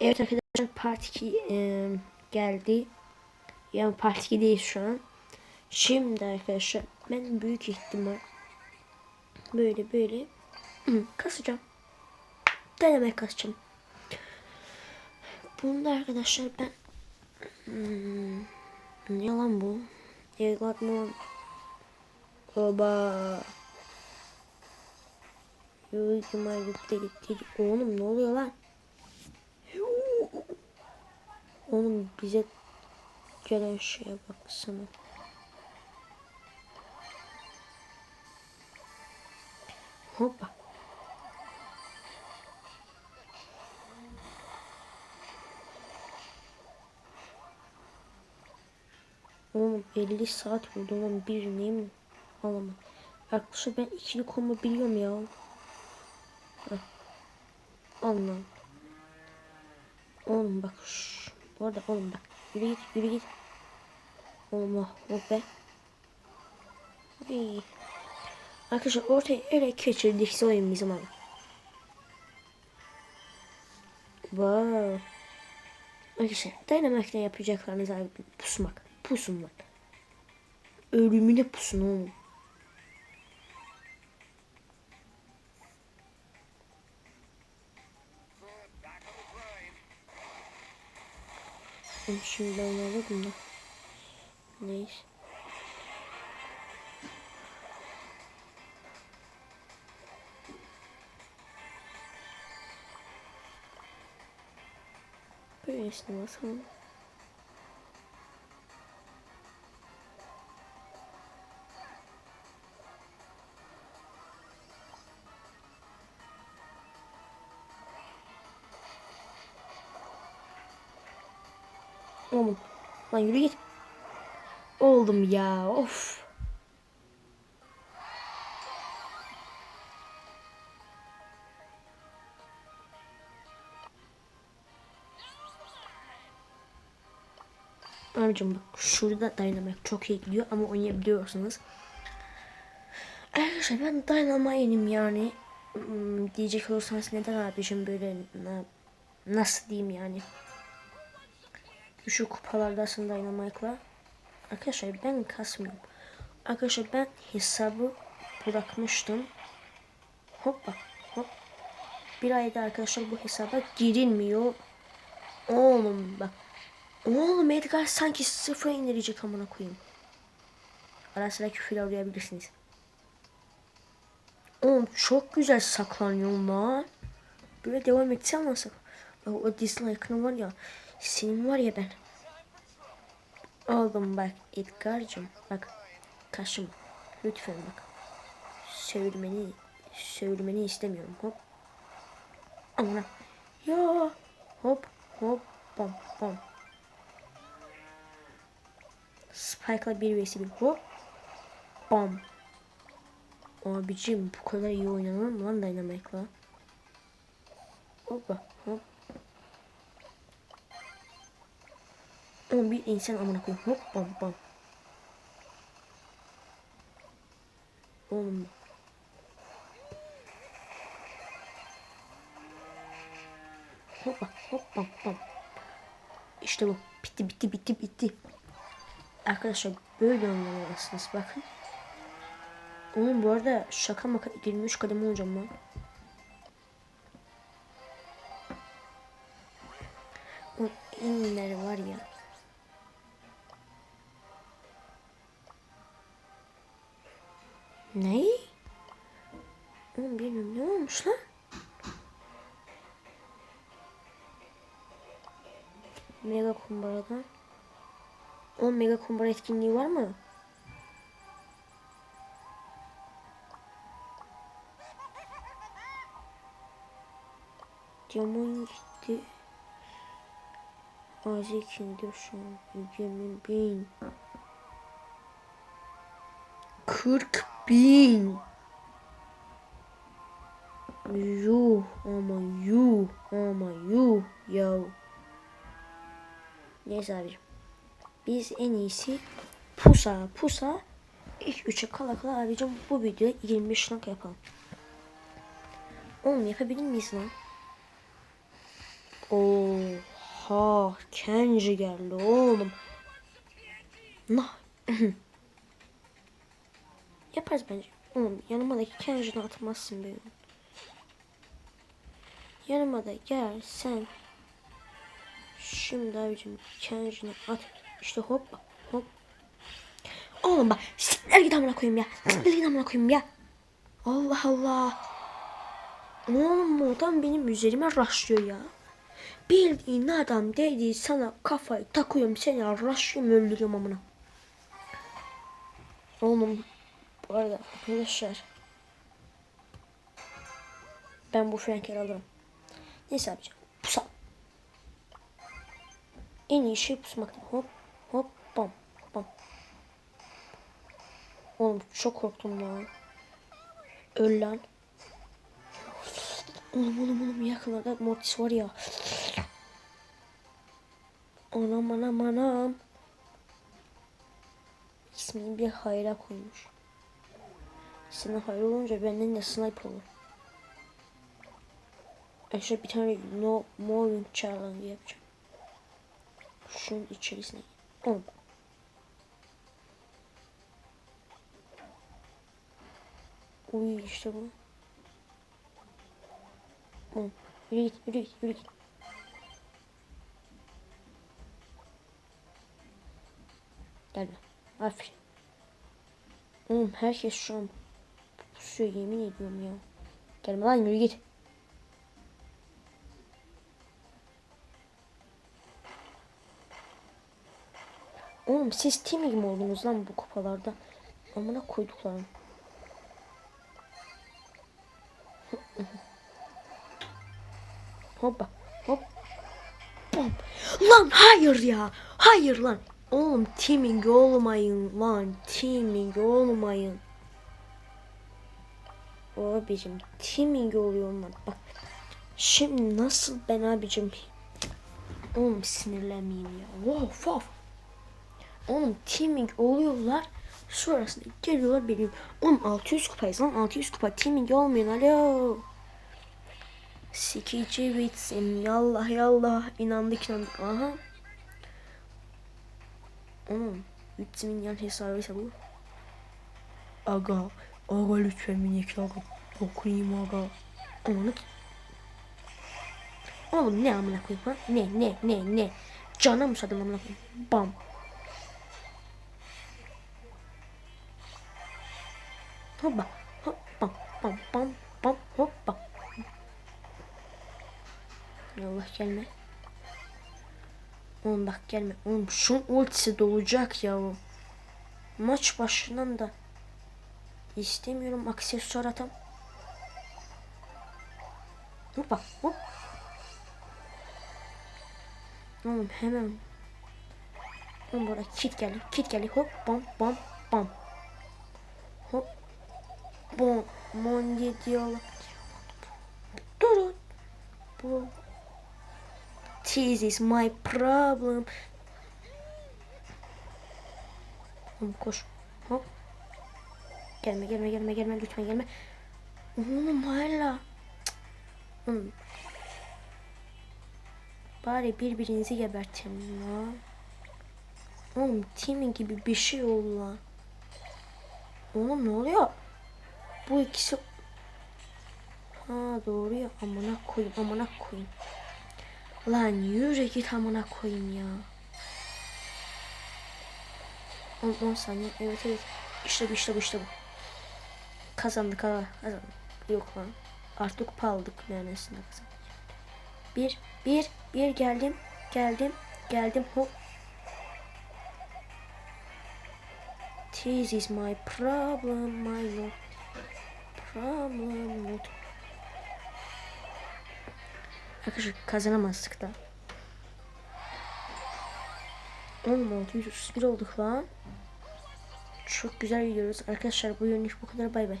Evet arkadaşlar part 2 e, geldi. Yani part 2 değil şu an. Şimdi arkadaşlar ben büyük ihtimal böyle böyle hı, kasacağım. Denemek kasacağım. Bunda arkadaşlar ben hmm, ne lan bu? Evlat mı? Oba. Yürü ihtimal gitti gitti. Oğlum ne oluyor lan? Oğlum bize gelen şeye baksana. Hoppa. Oğlum 50 saat oldu bir neyim alamadım. Arkadaşlar ben ikili combo biliyorum ya. Heh. Allah'ım. Oğlum bak şş. Bu arada oğlum bak. Yürü git yürü git. Oğlum oh, oh be. İyi. Arkadaşlar ortaya öyle geçirdik oyun bizim ama. Wow. Arkadaşlar Dynamite'de yapacaklarınız abi pusmak. Pusun lan. Ölümüne pusun oğlum. Şimdi alırım da. Neyse. Böylesine basalım. Oğlum. Lan yürü git. Oldum ya. Of. Abicim bak şurada Dynamite çok iyi gidiyor ama oynayabiliyorsunuz. Arkadaşlar ben Dynamite'im yani. Hmm, diyecek olursanız neden abicim böyle na- nasıl diyeyim yani. Düşük kupalardasın Dynamite'la. Arkadaşlar ben kasmıyorum. Arkadaşlar ben hesabı bırakmıştım. Hoppa hop. Bir ayda arkadaşlar bu hesaba girilmiyor. Oğlum bak. Oğlum Edgar sanki sıfıra indirecek amına koyayım. Ara sıra küfür arayabilirsiniz. Oğlum çok güzel saklanıyor lan. Böyle devam etsem nasıl? Bak o dislike'ını var ya. Senin var ya ben. Oğlum bak Edgar'cım bak. Kaşım. Lütfen bak. Söylemeni, söylemeni istemiyorum. Hop. Amına. Ya. Hop hop bam bam. Spike'la bir vs bir hop. Bam. Abicim bu kadar iyi oynanır mı lan Dynamite'la? Hoppa hop. Ama bir insan amına koyayım. Hop bam bam. Oğlum. Hoppa hop bam bam. İşte bu. Bitti bitti bitti bitti. Arkadaşlar böyle oynamalısınız bakın. Oğlum bu arada şaka maka 23 kademe olacağım lan. O inler var ya. Ne? Oğlum bilmiyorum ne olmuş lan? Mega kumbaradan. O mega kumbara etkinliği var mı? Diamond gitti. Ağzı kimde şu an? 20 bin. 40 bin. Yuh ama yuh ama yuh ya. Neyse abicim. Biz en iyisi pusa pusa ilk üçe kala kala abicim bu videoda 25 like yapalım. Oğlum yapabilir miyiz lan? Oha Kenji geldi oğlum. Nah. Yaparız bence. Oğlum yanıma da Kenji'ni atmazsın be. Yanıma da gel sen. Şimdi abicim Kenji'ni at. İşte hoppa hop. Oğlum bak siktir git amına koyayım ya. Siktir git amına koyayım ya. Allah Allah. Oğlum bu adam benim üzerime raşlıyor ya. Bildiğin adam dedi sana kafayı takıyorum seni raşlıyorum öldürüyorum amına. Oğlum bu arada arkadaşlar ben bu Frank'i alırım. Neyse abicim pusam. En iyi şey pusmak. Hop hop bam bam. Oğlum çok korktum lan. Öl lan. Oğlum oğlum oğlum yakınlarda Mortis var ya. Anam anam anam. İsmini bir hayra koymuş. Hayır olunca benden de sniper olur. Aşağı bir tane no morning challenge yapacağım. Şunun içerisine. Oğlum. Uy işte bu. Oğlum. Yürü git yürü git yürü git. Gelme. Aferin. Oğlum herkes şu an pusuyor yemin ediyorum ya. Gelme lan yürü git. Oğlum siz team mi oldunuz lan bu kupalarda? Amına koyduklarım. Hoppa hop. Bom. Lan hayır ya. Hayır lan. Oğlum teaming olmayın lan. Teaming olmayın. Abicim teaming oluyor lan. Bak. Şimdi nasıl ben abicim. Oğlum sinirlenmeyeyim ya. Wow wow. Oğlum teaming oluyorlar. Sonrasında geliyorlar benim. Oğlum 600 kupayız lan 600 kupa teaming olmuyor alo. Sikici bitsin yallah yallah inandık inandık aha. Oğlum 3 milyon hesabıysa bu. Aga aga lütfen minik aga okuyayım aga. Onu Oğlum ne amına koyayım ha? Ne ne ne ne? Cana mı sadın amına koyayım? Bam. Hoppa. Hop bam bam bam hoppa. Allah gelme. Oğlum bak gelme. Oğlum şun ultisi dolacak ya. Maç başından da istemiyorum aksesuar atam. Hoppa hop. Oğlum hemen. Oğlum burada kit geldi. Kit geldi. Hop bam bam bam. Hop. Bom. Mon diye diyorlar. Durun. Bu. This is my problem. Oğlum koş. Hop. Gelme gelme gelme gelme lütfen gelme. Oğlum hala. Oğlum. Bari birbirinizi gebertin lan. Oğlum teaming gibi bir şey oldu lan. Oğlum ne oluyor? Bu ikisi... Ha doğru ya amına koyayım amına koyayım. Lan yürü git amına koyayım ya. 10, 10 saniye evet evet. İşte bu işte bu işte bu. Kazandık ha kazandık. Yok lan. Artık kupa aldık neredesinde kazandık. Bir bir bir geldim geldim geldim hop. This is my problem my lord. Problem not. Arkadaşlar kazanamazdık da. Oğlum 631 olduk lan. Çok güzel gidiyoruz. Arkadaşlar bu yönlük bu kadar bay bay.